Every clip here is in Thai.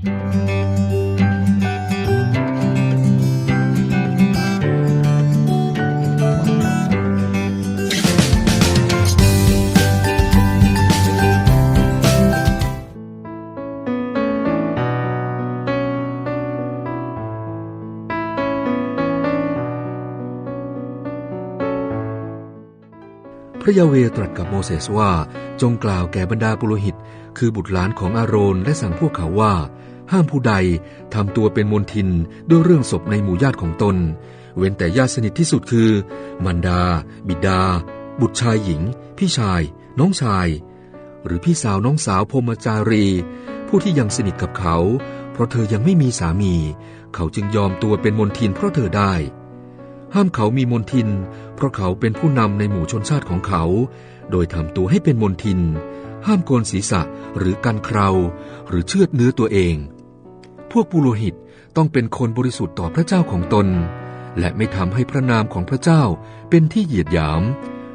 พระยาเวตรัสกับโมเสสว่าจงกล่าวแก่บรรดาปุโรหิต คือบุตรหลานของอาโรนและสั่งพวกเขาว่า ห้ามผู้ใดทำตัวเป็นมนทินด้วยเรื่องศพในหมู่ญาติของตน เว้นแต่ญาติสนิทที่สุดคือ มันดา บิดา บุตรชายหญิง พี่ชาย น้องชาย หรือพี่สาวน้องสาวพรมจารี ผู้ที่ยังสนิทกับเขา เพราะเธอยังไม่มีสามี เขาจึงยอมตัวเป็นมนทินเพราะเธอได้ห้ามเขามีมนทิน เพราะเขาเป็นผู้นำในหมู่ชนชาติของเขา โดยทำตัวให้เป็นมนทิน ห้ามโกนศีรษะหรือกันเคราหรือเชือดเนื้อตัวเอง พวกปุโรหิตต้องเป็นคนบริสุทธิ์ต่อพระเจ้าของตน และไม่ทำให้พระนามของพระเจ้าเป็นที่เหยียดหยาม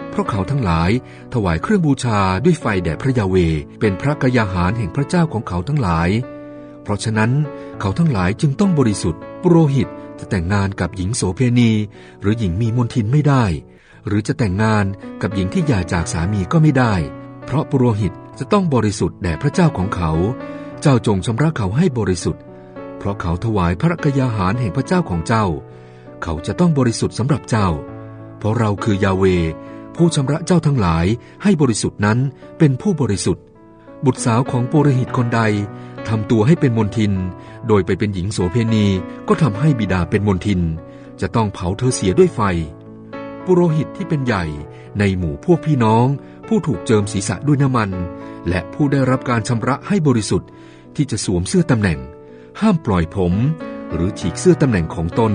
เพราะเขาทั้งหลายถวายเครื่องบูชาด้วยไฟแด่พระยาเว เป็นพระกยาหารแห่งพระเจ้าของเขาทั้งหลาย เพราะฉะนั้นเขาทั้งหลายจึงต้องบริสุทธิ์ ปุโรหิตจะแต่งงานกับหญิงโสเพณี หรือหญิงมีมนทินไม่ได้ หรือจะแต่งงานกับหญิงที่หย่าจากสามีก็ไม่ได้ เพราะปุโรหิต จะต้องบริสุทธิ์แด่พระเจ้าของเขา เจ้าจงชำระเขาให้บริสุทธิ์ เพราะเขาถวายพระกยาหารแห่งพระเจ้าของเจ้า เขาจะต้องบริสุทธิ์สำหรับเจ้า เพราะเราคือยาเว ผู้ชำระเจ้าทั้งหลายให้บริสุทธิ์นั้นเป็นผู้บริสุทธิ์ บุตรสาวของปุโรหิตคนใดทำตัวให้เป็นมนทิน โดยไปเป็นหญิงโสเพณีก็ทำให้บิดาเป็นมนทิน จะต้องเผาเธอเสียด้วยไฟ ปุโรหิตที่เป็นใหญ่ในหมู่พวกพี่น้อง ผู้ถูกเจิมศีรษะด้วยน้ำมัน และผู้ได้รับการชำระให้บริสุทธิ์ที่จะสวมเสื้อตำแหน่ง ห้ามปล่อยผม หรือฉีกเสื้อตำแหน่งของตน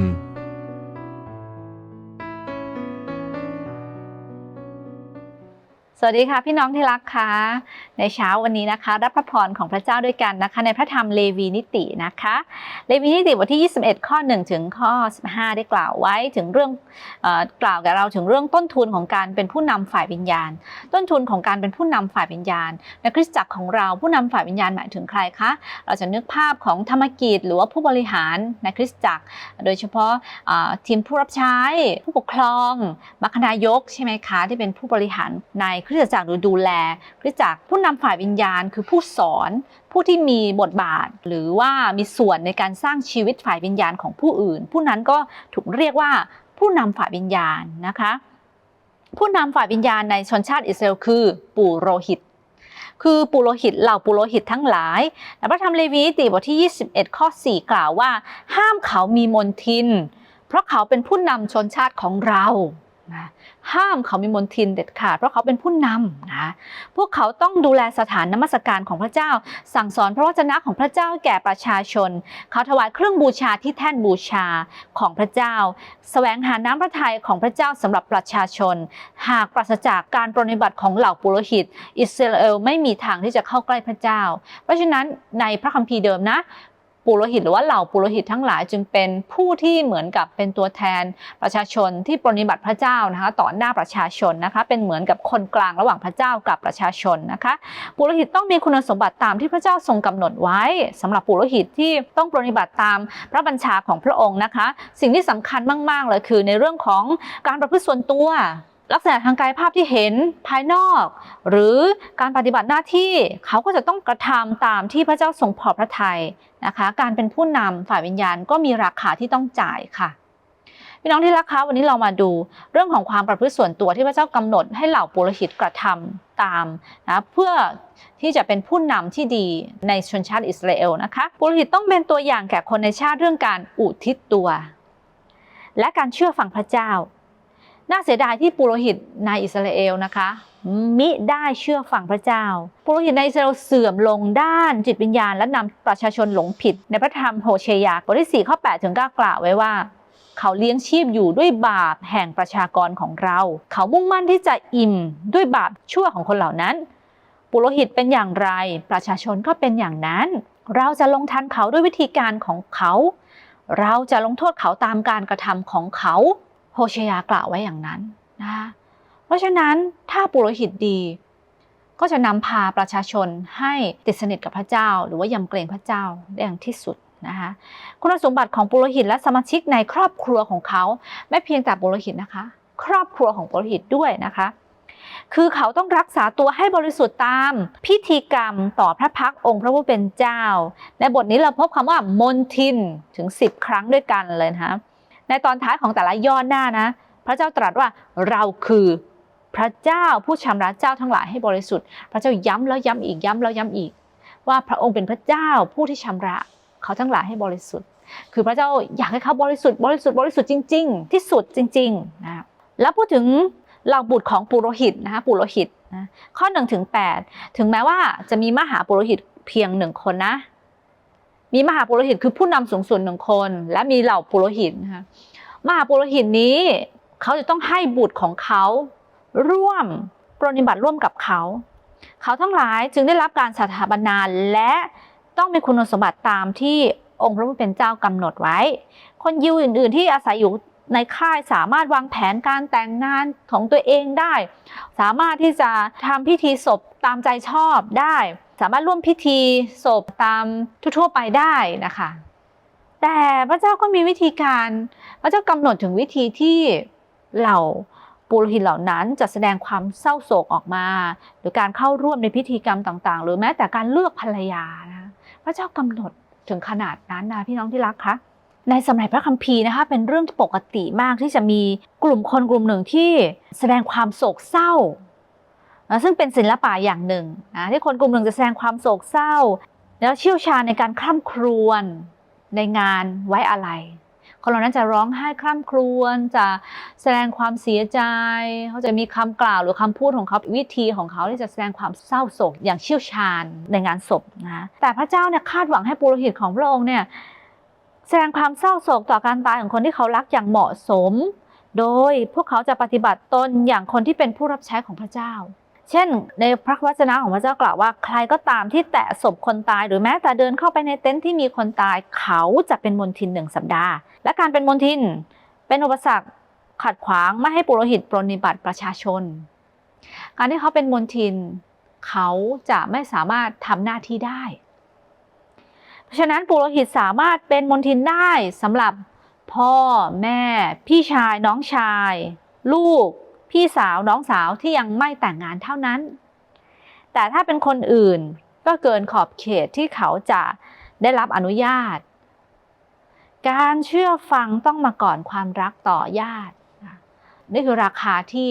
สวัสดีค่ะพี่น้องที่รักค่ะในเช้าวันนี้นะคะ รับพระพรของพระเจ้าด้วยกันนะคะ ในพระธรรมเลวีนิตินะคะเลวีนิติบทที่ 21 ข้อ 1 ถึงข้อ 15 ได้กล่าวไว้ถึงเรื่องอกล่าวกับเราถึงเรื่องต้นทุนของการเป็นผู้นำฝ่ายวิญญาณ ต้นทุนของการเป็นผู้นำฝ่ายวิญญาณ ในคริสตจักรของเราผู้นำฝ่ายวิญญาณหมายถึงใครคะเราจะนึกภาพของธรรมกิจหรือว่าผู้บริหารในคริสตจักร โดยเฉพาะทีมผู้รับใช้ผู้ปกครองมัคคณายกใช่ไหมคะที่เป็นผู้บริหารในริสตจักรหรือดูแลคริสตจักรผู้นำฝ่ายวิญญาณ คือผู้สอนผู้ที่มีบทบาท หรือว่ามีส่วนในการสร้างชีวิตฝ่ายวิญญาณของผู้อื่น ผู้นั้นก็ถูกเรียกว่าผู้นำฝ่ายวิญญาณนะคะ ผู้นำฝ่ายวิญญาณในชนชาติอิสราเอลคือปุโรหิตคือปุโรหิตเหล่าปุโรหิตทั้งหลายในพระธรรมเลวีนิติบทที่ 21 ข้อ 4 กล่าวว่า ห้ามเขามีมนทิน เพราะเขาเป็นผู้นำชนชาติของเรา นะห้ามเขามีมนทินเด็ดขาด เพราะเขาเป็นผู้นำนะพวกเขาต้องดูแลสถานนมัสการของพระเจ้า สั่งสอนพระวจนะของพระเจ้าแก่ประชาชน เขาถวายเครื่องบูชาที่แท่นบูชาของพระเจ้าแสวงหาน้ำพระทัยของพระเจ้าสำหรับประชาชน หากปราศจากการปรนิบัติของเหล่าปุโรหิต อิสราเอลไม่มีทางที่จะเข้าใกล้พระเจ้า เพราะฉะนั้นในพระคัมภีร์เดิมนะ ปุโรหิตหรือว่าเหล่าปุโรหิตทั้งหลายจึงเป็นผู้ที่เหมือนกับเป็นตัวแทนประชาชนที่ปรนนิบัติพระเจ้านะคะต่อหน้าประชาชนนะคะเป็นเหมือนกับคนกลางระหว่างพระเจ้ากับประชาชนนะคะปุโรหิตต้องมีคุณสมบัติตามที่พระเจ้าทรงกำหนดไว้สำหรับปุโรหิตที่ต้องปรนนิบัติตามพระบัญชาของพระองค์นะคะ สิ่งที่สำคัญมาก ๆ เลยคือในเรื่องของการประพฤติส่วนตัว ลักษณะทางกายภาพที่เห็นภายนอก หรือการปฏิบัติหน้าที่เขาก็จะต้องกระทำตามที่พระเจ้าทรงพอพระทัยนะคะ การเป็นผู้นำฝ่ายวิญญาณก็มีราคาที่ต้องจ่ายค่ะพี่น้องที่รักคะวันนี้เรามาดูเรื่องของความประพฤติส่วนตัวที่พระเจ้ากำหนดให้เหล่าปุโรหิตกระทำตามนะเพื่อที่จะเป็นผู้นำที่ดีในชนชาติอิสราเอลนะคะปุโรหิตต้องเป็นตัวอย่างแก่คนในชาติเรื่องการอุทิศตัว และการเชื่อฟังพระเจ้า น่าเสียดายที่ปุโรหิตในอิสราเอลนะคะ มิได้เชื่อฟังพระเจ้า ปุโรหิตในอิสราเอลเสื่อมลงด้านจิตวิญญาณ และนำประชาชนหลงผิด ในพระธรรมโฮเชยาบทที่4ข้อ8ถึง9กล่าวไว้ว่าเขาเลี้ยงชีพอยู่ด้วยบาปแห่งประชากรของเรา เขามุ่งมั่นที่จะอิ่มด้วยบาปชั่วของคนเหล่านั้น ปุโรหิตเป็นอย่างไร ประชาชนก็เป็นอย่างนั้น เราจะลงทันเขาด้วยวิธีการของเขา เราจะลงโทษเขาตามการกระทำของเขา โฮเชยากล่าวไว้อย่างนั้นนะคะเพราะฉะนั้นถ้าปุโรหิตดี ก็จะนำพาประชาชนให้ติดสนิทกับพระเจ้า หรือว่ายำเกรงพระเจ้าได้อย่างที่สุดนะคะคุณสมบัติของปุโรหิตและสมาชิกในครอบครัวของเขา ไม่เพียงแต่ปุโรหิตนะคะ ครอบครัวของปุโรหิตด้วยนะคะ คือเขาต้องรักษาตัวให้บริสุทธิ์ตามพิธีกรรมต่อพระพักองค์พระผู้เป็นเจ้า ในบทนี้เราพบคำว่ามนทินถึง 10 ครั้งด้วยกันเลยนะคะ ในตอนท้ายของแต่ละย่อหน้านะ พระเจ้าตรัสว่าเราคือพระเจ้าผู้ชำระเจ้าทั้งหลายให้บริสุทธิ์ พระเจ้าย้ำแล้วย้ำอีกย้ำแล้วย้ำอีก ว่าพระองค์เป็นพระเจ้าผู้ที่ชำระเขาทั้งหลายให้บริสุทธิ์ คือพระเจ้าอยากให้เขาบริสุทธิ์บริสุทธิ์บริสุทธิ์จริง ๆ ที่สุดจริงๆนะแล้วพูดถึงเหล่าบุตรของปุโรหิตนะคะปุโรหิตนะข้อ1ถึง8ถึงแม้ว่าจะมีมหาปุโรหิตเพียงหนึ่งคนนะ มีมหาปุโรหิตคือผู้นำสูงสุดหนึ่งคน และมีเหล่าปุโรหิตนะคะมหาปุโรหิตนี้เขาจะต้องให้บุตรของเขา ร่วมปรนิบัติร่วมกับเขา เขาทั้งหลายจึงได้รับการสถาปนาและต้องมีคุณสมบัติตามที่องค์พระผู้เป็นเจ้ากำหนดไว้ คนยิวอื่น ๆ ที่อาศัยอยู่ในค่ายสามารถวางแผนการแต่งงานของตัวเองได้ สามารถที่จะทำพิธีศพ ตามใจชอบได้ สามารถร่วมพิธีศพตามทั่วๆไปได้นะคะ แต่พระเจ้าก็มีวิธีการ พระเจ้ากำหนดถึงวิธีที่เหล่าปุโรหิตเหล่านั้นจะแสดงความเศร้าโศกออกมา หรือการเข้าร่วมในพิธีกรรมต่างๆ หรือแม้แต่การเลือกภรรยานะพระเจ้ากำหนดถึงขนาดนั้นนะพี่น้องที่รักคะในสมัยพระคัมภีร์นะคะเป็นเรื่องปกติมากที่จะมีกลุ่มคนกลุ่มหนึ่งที่แสดงความโศกเศร้า ซึ่งเป็นศิลปะอย่างหนึ่งนะที่คนกลุ่มหนึ่งจะแสดงความโศกเศร้า แล้วเชี่ยวชาญในการคร่ำครวญในงานไว้อะไรคนเหล่านั้นจะร้องไห้คร่ำครวญจะแสดงความเสียใจ เขาจะมีคำกล่าวหรือคำพูดของเขาวิธีของเขาที่จะแสดงความเศร้าโศกอย่างเชี่ยวชาญในงานศพนะแต่พระเจ้าเนี่ยคาดหวังให้ปุโรหิตของพระองค์เนี่ยแสดงความเศร้าโศกต่อการตายของคนที่เขารักอย่างเหมาะสม โดยพวกเขาจะปฏิบัติตนอย่างคนที่เป็นผู้รับใช้ของพระเจ้า เช่น ในพระวจนะของพระเจ้ากล่าวว่าใครก็ตามที่แตะศพคนตาย หรือแม้แต่เดินเข้าไปในเต็นท์ที่มีคนตายเขาจะเป็นมนทินหนึ่งสัปดาห์ และการเป็นมนทิน เป็นอุปสรรคขัดขวางไม่ให้ปุโรหิตปรนนิบัติประชาชน การที่เขาเป็นมนทิน เขาจะไม่สามารถทำหน้าที่ได้ เพราะฉะนั้นปุโรหิตสามารถเป็นมนทินได้สำหรับพ่อแม่ พี่ชาย น้องชาย ลูก พี่สาวน้องสาวที่ยังไม่แต่งงานเท่านั้น แต่ถ้าเป็นคนอื่นก็เกินขอบเขตที่เขาจะได้รับอนุญาต การเชื่อฟังต้องมาก่อนความรักต่อญาติ นี่คือราคาที่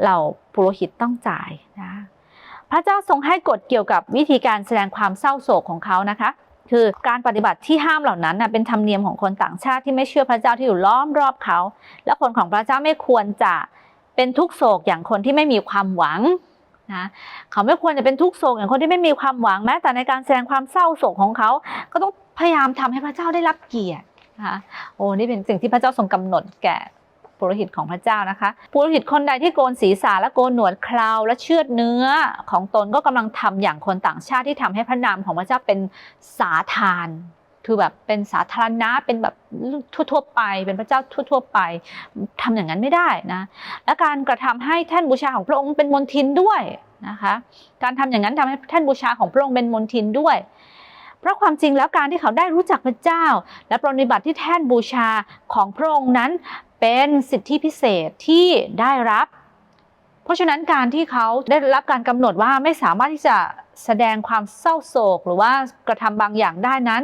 เหล่าปุโรหิตต้องจ่ายนะพระเจ้าทรงให้กฎเกี่ยวกับวิธีการแสดงความเศร้าโศกของเขานะคะ คือการปฏิบัติที่ห้ามเหล่านั้นนะเป็นธรรมเนียมของคนต่างชาติที่ไม่เชื่อพระเจ้าที่อยู่ล้อมรอบเขา และคนของพระเจ้าไม่ควรจะ เป็นทุกโศกอย่างคนที่ไม่มีความหวังนะเขาไม่ควรจะเป็นทุกโศกอย่างคนที่ไม่มีความหวังแม้แต่ในการแสดงความเศร้าโศกของเขา ก็ต้องพยายามทำให้พระเจ้าได้รับเกียรตินะคะโอ้นี่เป็นสิ่งที่พระเจ้าทรงกำหนดแก่ปุโรหิตของพระเจ้านะคะปุโรหิตคนใดที่โกนศีรษะและโกนหนวดเคราและเชือดเนื้อของตนก็กำลังทำอย่างคนต่างชาติที่ทำให้พระนามของพระเจ้าเป็นสาธาน คือแบบเป็นสาธารณะเป็นแบบทั่วๆไป เป็นพระเจ้าทั่วๆไปทำอย่างนั้นไม่ได้นะและการกระทำให้แท่นบูชาของพระองค์เป็นมนทินด้วยนะคะการทำอย่างนั้นทำให้แท่นบูชาของพระองค์เป็นมนทินด้วย เพราะความจริงแล้วการที่เขาได้รู้จักพระเจ้า และปรนนิบัติที่แท่นบูชาของพระองค์นั้นเป็นสิทธิพิเศษที่ได้รับ เพราะฉะนั้นการที่เขาได้รับการกำหนดว่าไม่สามารถที่จะแสดงความเศร้าโศก หรือว่ากระทำบางอย่างได้นั้น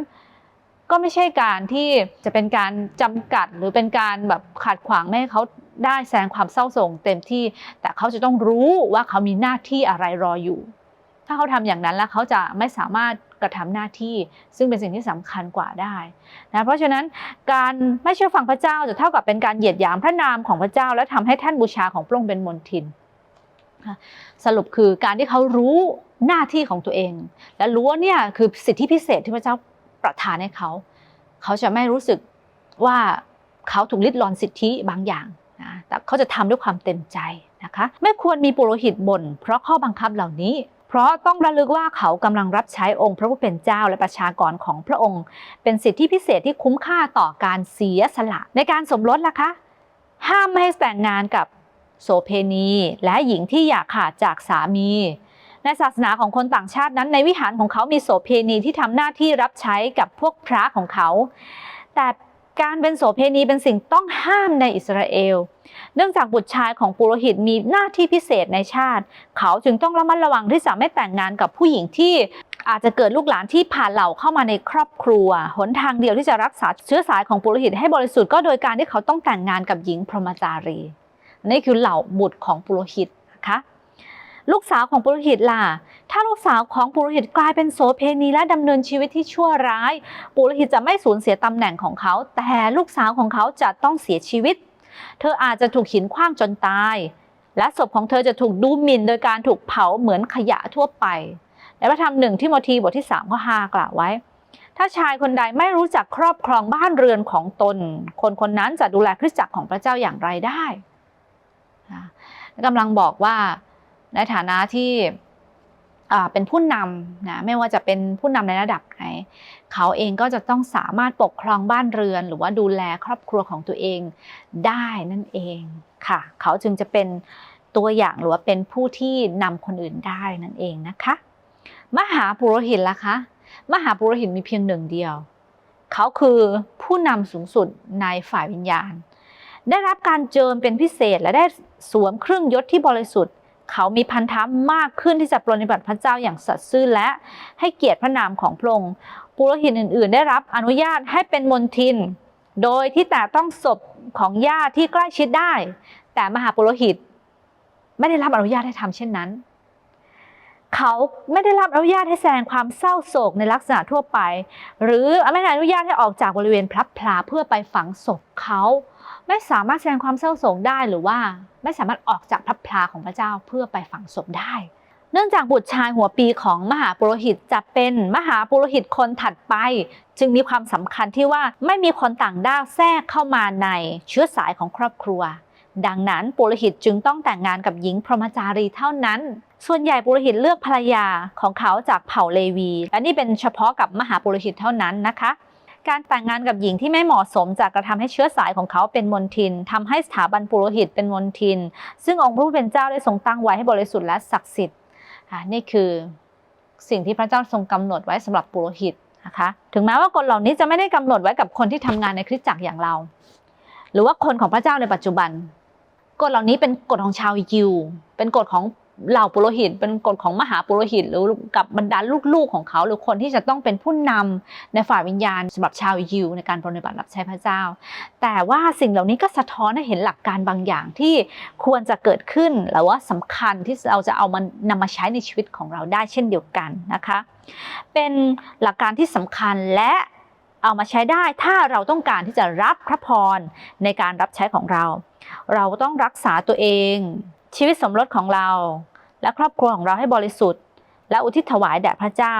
ก็ไม่ใช่การที่จะเป็นการจำกัดหรือเป็นการแบบขัดขวางไม่ให้เขาได้แสดงความเศร้าโศกเต็มที่ แต่เขาจะต้องรู้ว่าเขามีหน้าที่อะไรรออยู่ ถ้าเขาทำอย่างนั้นแล้วเขาจะไม่สามารถกระทำหน้าที่ ซึ่งเป็นสิ่งที่สำคัญกว่าได้นะเพราะฉะนั้นการไม่เชื่อฟังพระเจ้าจะเท่ากับเป็นการเหยียดหยามพระนามของพระเจ้า และทำให้ท่านบูชาของพระองค์เป็นมนทินสรุปคือการที่เขารู้หน้าที่ของตัวเอง และรู้ว่าเนี่ยคือสิทธิพิเศษที่พระเจ้า ประทานให้เขา เขาจะไม่รู้สึกว่าเขาถูกลิดรอนสิทธิบางอย่างนะแต่เขาจะทำด้วยความเต็มใจนะคะ ไม่ควรมีปุโรหิตบ่นเพราะข้อบังคับเหล่านี้ เพราะต้องระลึกว่าเขากำลังรับใช้องค์พระผู้เป็นเจ้าและประชากรของพระองค์ เป็นสิทธิพิเศษที่คุ้มค่าต่อการเสียสละ ในการสมรสล่ะคะ ห้ามไม่ให้แต่งงานกับโสเพณีและหญิงที่อยากขาดจากสามี ในศาสนาของคนต่างชาตินั้น ในวิหารของเขามีโสเพณีที่ทำหน้าที่รับใช้กับพวกพระของเขา แต่การเป็นโสเพณีเป็นสิ่งต้องห้ามในอิสราเอล เนื่องจากบุตรชายของปุโรหิตมีหน้าที่พิเศษในชาติ เขาจึงต้องระมัดระวังที่จะไม่แต่งงานกับผู้หญิงที่อาจจะเกิดลูกหลานที่ผ่านเหล่าเข้ามาในครอบครัว หนทางเดียวที่จะรักษาเชื้อสายของปุโรหิตให้บริสุทธิ์ก็โดยการที่เขาต้องแต่งงานกับหญิงพรหมจารี นี่คือเหล่าบุตรของปุโรหิตนะคะ ลูกสาวของปุโรหิตล่ะ ถ้าลูกสาวของปุโรหิตกลายเป็นโสเพณีและดำเนินชีวิตที่ชั่วร้าย ปุโรหิตจะไม่สูญเสียตำแหน่งของเขา แต่ลูกสาวของเขาจะต้องเสียชีวิต เธออาจจะถูกหินขว้างจนตาย และศพของเธอจะถูกดูหมิ่นโดยการถูกเผาเหมือนขยะทั่วไป ในพระธรรมหนึ่งที่โมธีบทที่3ข้อ5กล่าวไว้ ถ้าชายคนใดไม่รู้จักครอบครองบ้านเรือนของตน คนคนนั้นจะดูแลคริสตจักรของพระเจ้าอย่างไรได้กำลังบอกว่า ในฐานะที่เป็นผู้นำนะไม่ว่าจะเป็นผู้นำในระดับไหนเขาเองก็จะต้องสามารถปกครองบ้านเรือน หรือว่าดูแลครอบครัวของตัวเองได้นั่นเองค่ะ เขาจึงจะเป็นตัวอย่างหรือว่าเป็นผู้ที่นำคนอื่นได้นั่นเองนะคะ มหาปุโรหิตล่ะคะ มหาปุโรหิตมีเพียงหนึ่งเดียว เขาคือผู้นำสูงสุดในฝ่ายวิญญาณ ได้รับการเจิมเป็นพิเศษและได้สวมเครื่องยศที่บริสุทธิ์ เขามีพันธะมากขึ้นที่จะปรนนิบัติพระเจ้าอย่างสัตย์ซื่อและให้เกียรติพระนามของพระองค์ปุโรหิตอื่น ๆ ได้รับอนุญาตให้เป็นมนทิน โดยที่แต่ต้องศพของญาติที่ใกล้ชิดได้ แต่มหาปุโรหิต ไม่ได้รับอนุญาตให้ทำเช่นนั้น เขาไม่ได้รับอนุญาตให้แสดงความเศร้าโศกในลักษณะทั่วไป หรือไม่ได้อนุญาตให้ออกจากบริเวณพลับพลาเพื่อไปฝังศพเขา ไม่สามารถแสดงความเศร้าโศกได้หรือว่าไม่สามารถออกจากพลับพลาของพระเจ้าเพื่อไปฝังศพได้ เนื่องจากบุตรชายหัวปีของมหาปุโรหิตจะเป็นมหาปุโรหิตคนถัดไป จึงมีความสำคัญที่ว่าไม่มีคนต่างด้าวแทรกเข้ามาในเชื้อสายของครอบครัว ดังนั้นปุโรหิตจึงต้องแต่งงานกับหญิงพรหมจารีเท่านั้น ส่วนใหญ่ปุโรหิตเลือกภรรยาของเขาจากเผ่าเลวี และนี่เป็นเฉพาะกับมหาปุโรหิตเท่านั้นนะคะ การแต่งงานกับหญิงที่ไม่เหมาะสมจะกระทำให้เชื้อสายของเขาเป็นมนทินทำให้สถาบันปุโรหิตเป็นมนทิน ซึ่งองค์พระผู้เป็นเจ้าได้ทรงตั้งไว้ให้บริสุทธิ์และศักดิ์สิทธิ์นี่คือสิ่งที่พระเจ้าทรงกำหนดไว้สำหรับปุโรหิตนะคะถึงแม้ว่ากฎเหล่านี้จะไม่ได้กำหนดไว้กับคนที่ทำงานในคริสตจักรอย่างเรา หรือว่าคนของพระเจ้าในปัจจุบันกฎเหล่านี้เป็นกฎของชาวยิว เป็นกฎของ เหล่าปุโรหิตเป็นกฎของมหาปุโรหิตหรือกับบรรดาลูกๆของเขา หรือคนที่จะต้องเป็นผู้นำในฝ่ายวิญญาณสำหรับชาวยิวในการปฏิบัติรับใช้พระเจ้า แต่ว่าสิ่งเหล่านี้ก็สะท้อนให้เห็นหลักการบางอย่างที่ควรจะเกิดขึ้นหรือว่าสำคัญที่เราจะเอามันนำมาใช้ในชีวิตของเราได้เช่นเดียวกันนะคะ เป็นหลักการที่สำคัญและเอามาใช้ได้ถ้าเราต้องการที่จะรับพระพรในการรับใช้ของเรา เราต้องรักษาตัวเองชีวิตสมรสของเรา และครอบครัวของเราให้บริสุทธิ์ และอุทิศถวายแด่พระเจ้า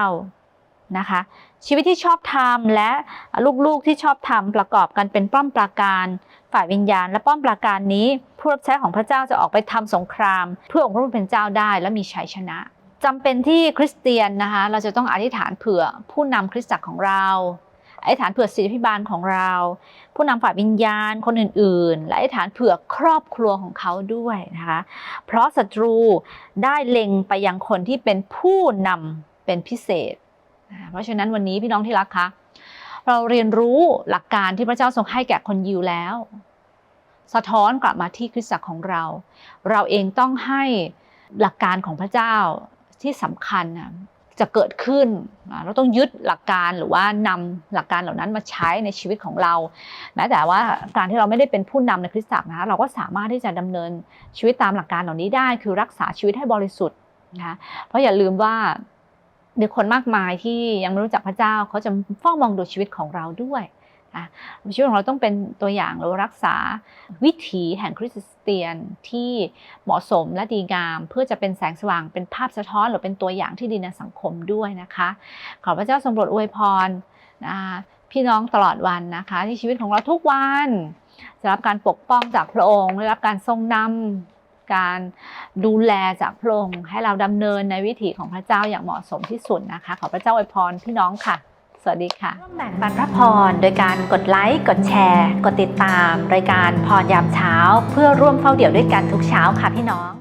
นะคะ ชีวิตที่ชอบธรรมและลูกๆที่ชอบธรรมประกอบกันเป็นป้อมปราการฝ่ายวิญญาณ และป้อมปราการนี้ผู้รับใช้ของพระเจ้าจะออกไปทำสงคราม เพื่อองค์พระผู้เป็นเจ้าได้และมีชัยชนะจำเป็นที่คริสเตียนนะคะเราจะต้องอธิษฐานเผื่อผู้นำคริสตจักรของเรา อธิษฐานเผื่อศิษยพิบาลของเรา ผู้นำฝ่ายวิญญาณคนอื่นๆ และอธิษฐานเผื่อครอบครัวของเขาด้วยนะคะ เพราะศัตรูได้เล็งไปยังคนที่เป็นผู้นำเป็นพิเศษ เพราะฉะนั้นวันนี้พี่น้องที่รักคะเราเรียนรู้หลักการที่พระเจ้าทรงให้แก่คนยิวแล้ว สะท้อนกลับมาที่คริสตจักรของเรา เราเองต้องให้หลักการของพระเจ้าที่สำคัญนะ จะเกิดขึ้น เราต้องยึดหลักการหรือว่านำหลักการเหล่านั้นมาใช้ในชีวิตของเราแม้แต่ว่าการที่เราไม่ได้เป็นผู้นำในคริสตจักรนะคะเราก็สามารถที่จะดำเนินชีวิตตามหลักการเหล่านี้ได้ คือรักษาชีวิตให้บริสุทธิ์นะคะเพราะอย่าลืมว่ามีคนมากมายที่ยังไม่รู้จักพระเจ้าเขาจะเฝ้ามองดูชีวิตของเราด้วย นะชีวิตของเราต้องเป็นตัวอย่างหรือรักษาวิถีแห่งคริสเตียนที่เหมาะสมและดีงาม เพื่อจะเป็นแสงสว่างเป็นภาพสะท้อนหรือเป็นตัวอย่างที่ดีในสังคมด้วยนะคะ ขอพระเจ้าทรงโปรดอวยพรนะพี่น้องตลอดวันนะคะ ที่ชีวิตของเราทุกวันจะรับการปกป้องจากพระองค์ได้รับการทรงนำการดูแลจากพระองค์ให้เราดำเนินในวิถีของพระเจ้าอย่างเหมาะสมที่สุดนะคะ ขอพระเจ้าอวยพรพี่น้องค่ะ วัสดีค่ะร่วมแบ่งปันพระพร โดยการกดไลค์ กดแชร์ กดติดตาม รายการพรยามเช้า เพื่อร่วมเฝ้าเดี่ยวด้วยกันทุกเช้าค่ะพี่น้อง